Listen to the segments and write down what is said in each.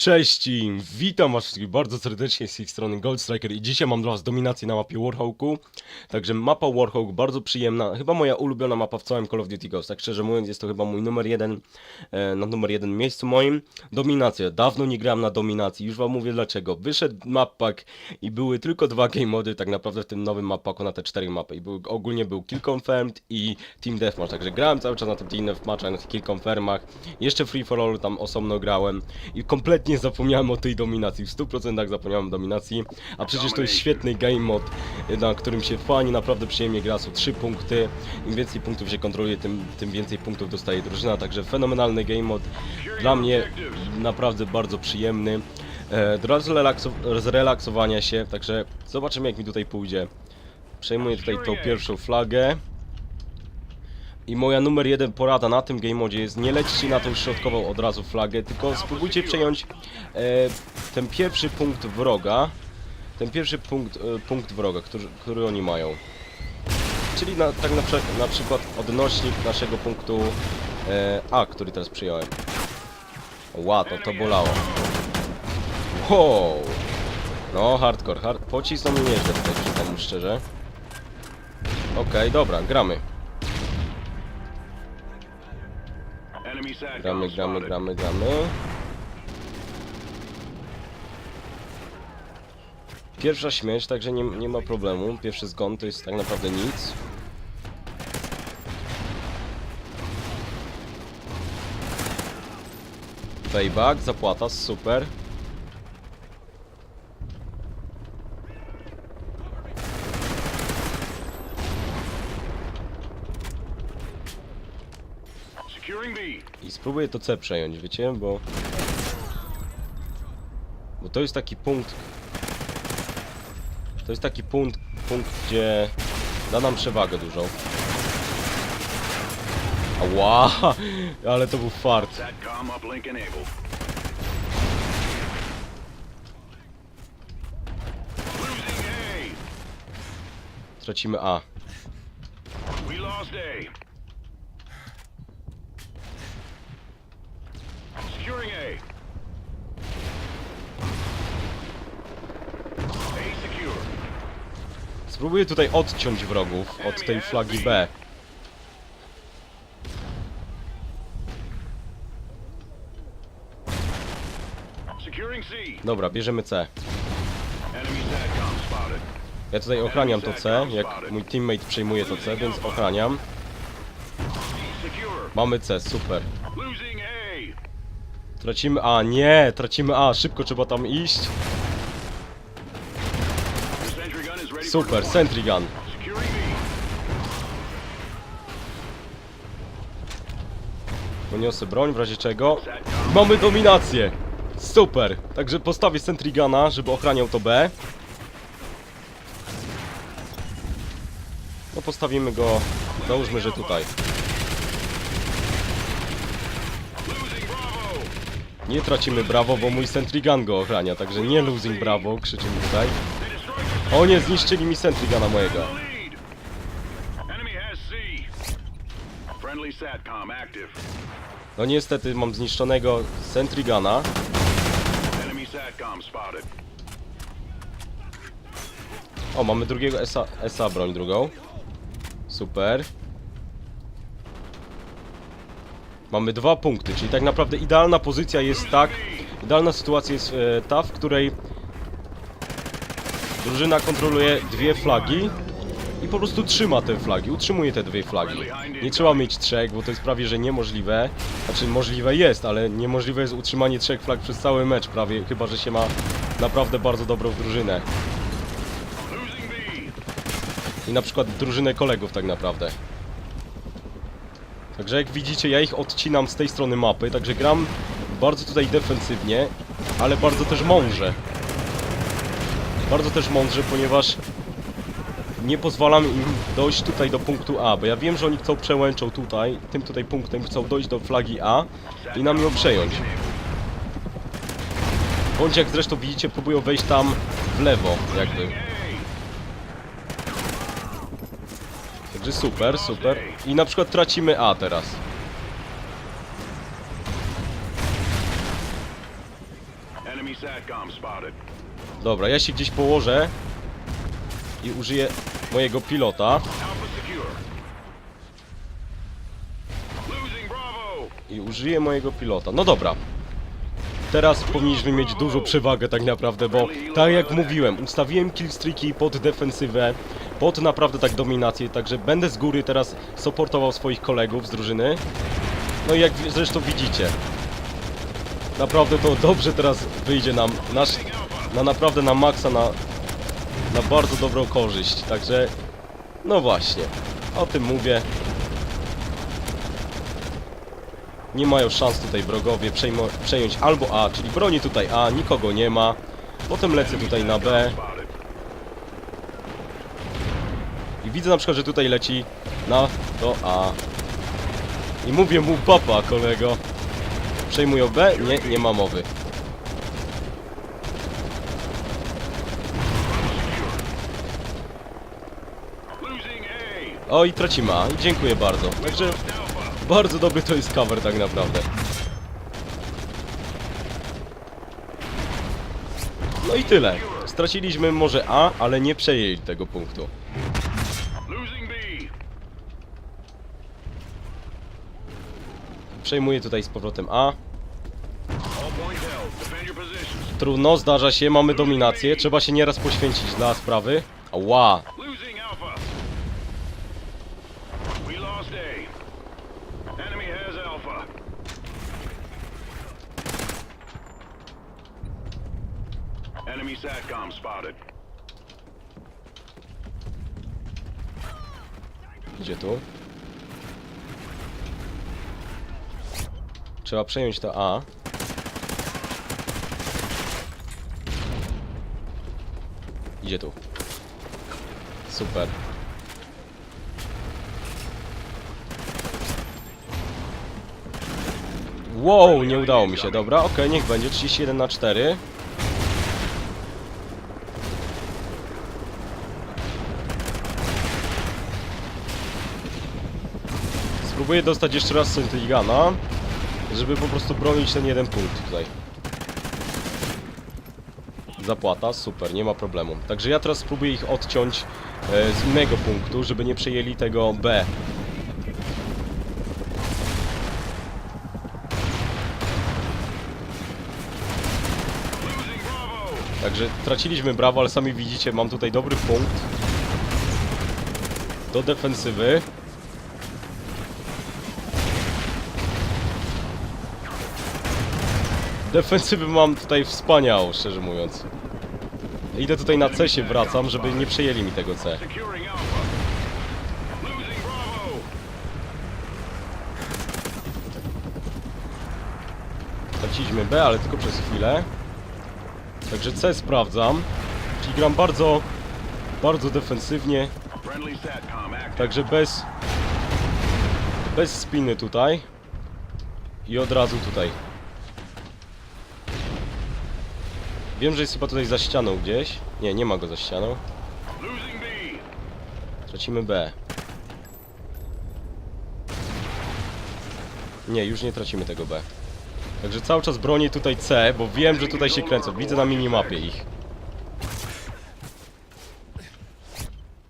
Cześć i witam was wszystkich bardzo serdecznie z ich strony Gold Striker i dzisiaj mam dla was dominację na mapie Warhawku. Także mapa Warhawk bardzo przyjemna, chyba moja ulubiona mapa w całym Call of Duty Ghost. Tak szczerze mówiąc jest to chyba mój numer jeden, e, na numer jeden miejscu moim. Dominacja, dawno nie grałem na dominacji, już wam mówię dlaczego. Wyszedł map pack i były tylko dwa game mody tak naprawdę w tym nowym map packu na te cztery mapy. I był, ogólnie był Kill Confirmed i Team Deathmatch, także grałem cały czas na tym Team Deathmatchach, na tych Kill Confirmach. Jeszcze Free for All tam osobno grałem i kompletnie zapomniałem o tej dominacji, w 100% zapomniałem o dominacji, a przecież to jest świetny game mod, na którym się fajnie, naprawdę przyjemnie gra, są 3 punkty, im więcej punktów się kontroluje, tym, tym więcej punktów dostaje drużyna, także fenomenalny game mod, dla mnie naprawdę bardzo przyjemny, e, do zrelakso- zrelaksowania się, także zobaczymy jak mi tutaj pójdzie. Przejmuję tutaj tą pierwszą flagę. I moja numer jeden porada na tym game modzie jest nie lećcie na tą środkową od razu flagę, tylko spróbujcie przejąć e, ten pierwszy punkt wroga. Ten pierwszy punkt, e, punkt wroga, który, który oni mają. Czyli na, tak na, na przykład odnośnik naszego punktu e, A, który teraz przyjąłem. Ła, to, bolało. Wow! No, hardcore, hard... pocisnął mnie nieźle tutaj, przyznam szczerze. Okej, dobra, gramy. Gramy, gramy, gramy, gramy. Pierwsza śmierć, także nie, nie ma problemu. Pierwszy zgon to jest tak naprawdę nic. Payback, zapłata, super. Securing B. I spróbuję to C przejąć, wiecie, bo... Bo to jest taki punkt... To jest taki punkt, punkt, gdzie da nam przewagę dużą. Ała, ale to był fart. Tracimy A. A. We lost A. Securing A. A secure. Spróbuję tutaj odciąć wrogów od tej flagi B. Dobra, bierzemy C. Ja tutaj ochraniam to C, jak mój teammate przejmuje to C, więc ochraniam. Mamy C, super. Tracimy A, nie, tracimy A, szybko trzeba tam iść. Super, sentry gun. Poniosę broń w razie czego. Mamy dominację! Super! Także postawię sentry guna, żeby ochraniał to B. No postawimy go, załóżmy, że tutaj. Losing Bravo. Nie tracimy brawo, bo mój sentry gun go ochrania, także nie losing brawo, krzyczymy tutaj. O nie, zniszczyli mi sentry guna mojego. No niestety mam zniszczonego sentry guna. Enemy SATCOM spotted. O, mamy drugiego SA, SA broń drugą. Super. Mamy dwa punkty, czyli tak naprawdę idealna pozycja jest tak, idealna sytuacja jest e, ta, w której drużyna kontroluje dwie flagi i po prostu trzyma te flagi, utrzymuje te dwie flagi. Nie trzeba mieć trzech, bo to jest prawie że niemożliwe. Znaczy możliwe jest, ale niemożliwe jest utrzymanie trzech flag przez cały mecz prawie, chyba że się ma naprawdę bardzo dobrą drużynę. I na przykład drużynę kolegów tak naprawdę. Także jak widzicie, ja ich odcinam z tej strony mapy, także gram bardzo tutaj defensywnie, ale bardzo też mądrze. Bardzo też mądrze, ponieważ nie pozwalam im dojść tutaj do punktu A, bo ja wiem, że oni chcą przełęczą tutaj, tym tutaj punktem chcą dojść do flagi A i nam ją przejąć. Bądź jak zresztą widzicie, próbują wejść tam w lewo, jakby. Także super, super. I na przykład tracimy A teraz. Dobra, ja się gdzieś położę i użyję mojego pilota. I użyję mojego pilota. No dobra. Teraz powinniśmy mieć dużą przewagę tak naprawdę, bo tak jak mówiłem, ustawiłem killstreaki pod defensywę, pod naprawdę tak dominację, także będę z góry teraz supportował swoich kolegów z drużyny. No i jak zresztą widzicie, naprawdę to dobrze teraz wyjdzie nam, nasz, na naprawdę na maksa, na, na bardzo dobrą korzyść, także no właśnie, o tym mówię. Nie mają szans tutaj wrogowie przejmo, przejąć albo A, czyli broni tutaj A, nikogo nie ma. Potem lecę tutaj na B Spotted. i widzę na przykład, że tutaj leci na to A. I mówię mu papa, kolego. Przejmują B? Nie, nie ma mowy. O i tracimy A. Dziękuję bardzo. Także bardzo dobry to jest cover tak naprawdę. No i tyle. Straciliśmy może A, ale nie przejęli tego punktu. Losing B. Przejmuję tutaj z powrotem A. Trudno, zdarza się, mamy dominację. Trzeba się nieraz poświęcić dla sprawy. Ła. Enemy SATCOM spotted. Gdzie tu? Trzeba przejąć to A. Idzie tu. Super. Wow, nie udało mi się. Dobra, okej, niech będzie 31 na 4. Spróbuję dostać jeszcze raz Sentrigana, żeby po prostu bronić ten jeden punkt tutaj. Zapłata, super, nie ma problemu. Także ja teraz spróbuję ich odciąć e, z innego punktu, żeby nie przejęli tego B. Także traciliśmy brawo, ale sami widzicie, mam tutaj dobry punkt. Do defensywy. Defensywy mam tutaj wspaniałą, szczerze mówiąc. Idę tutaj na C się wracam, żeby nie przejęli mi tego C. Securing Alpha. Losing Bravo. Traciliśmy B, ale tylko przez chwilę. Także C sprawdzam. Czyli gram bardzo, bardzo defensywnie. Także bez bez spiny tutaj i od razu tutaj. Wiem, że jest chyba tutaj za ścianą gdzieś. Nie, nie ma go za ścianą. Tracimy B. Nie, już nie tracimy tego B. Także cały czas bronię tutaj C, bo wiem, że tutaj się kręcą. Widzę na minimapie ich.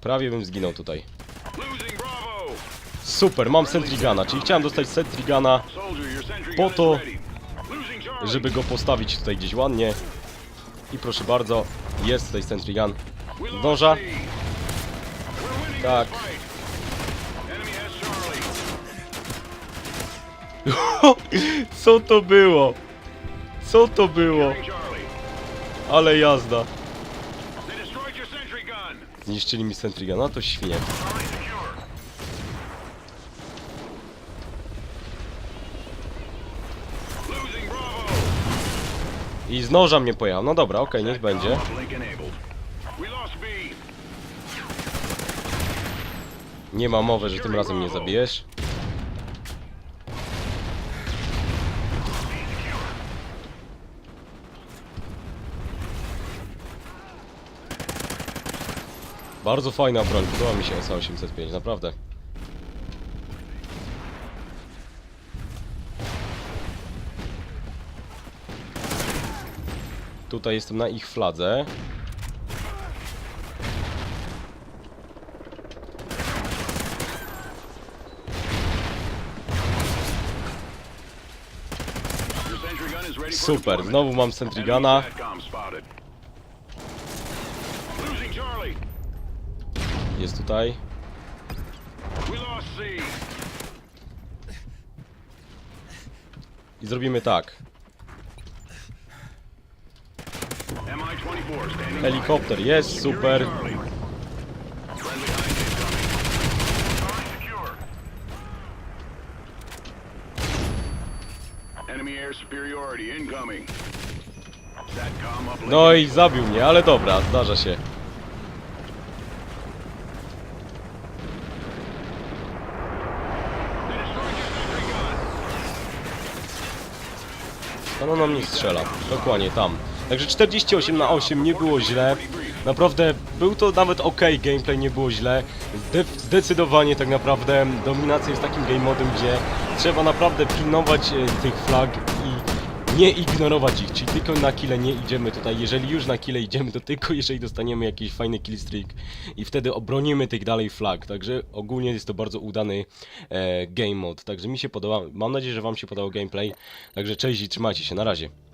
Prawie bym zginął tutaj. Super, mam Sentrigana, czyli chciałem dostać Sentrigana, Po to, żeby go postawić tutaj gdzieś ładnie. I proszę bardzo, jest tutaj. We're winning Tak. Co to było? Co to było? Ale jazda. Destroyed your sentry gun. Zniszczyli mi Sentrigana, to świnie. Charlie secure. Losing Bravo. I z noża mnie pojechał. No dobra, okej, niech będzie. Nie ma mowy, że tym razem nie zabijesz. Bardzo fajna broń, podoba mi się SA-805, naprawdę. Tutaj jestem na ich fladze. Super, znowu mam Sentrigana. Jest tutaj. I zrobimy tak. Incoming. SATCOM uplink. No i zabił mnie, ale dobra, zdarza się. Gun. No, no, no mnie strzela. Dokładnie tam. Także 48 na 8 nie było źle. Naprawdę był to nawet ok gameplay, nie było źle. Zde zdecydowanie tak naprawdę dominacja jest takim game modem, gdzie trzeba naprawdę pilnować e, tych flag i nie ignorować ich, czyli tylko na kile nie idziemy tutaj. Jeżeli już na kile idziemy, to tylko jeżeli dostaniemy jakiś fajny killstreak i wtedy obronimy tych dalej flag. Także ogólnie jest to bardzo udany e, game mod. Także mi się podoba. Mam nadzieję, że Wam się podobał gameplay. Także cześć i trzymajcie się. Na razie.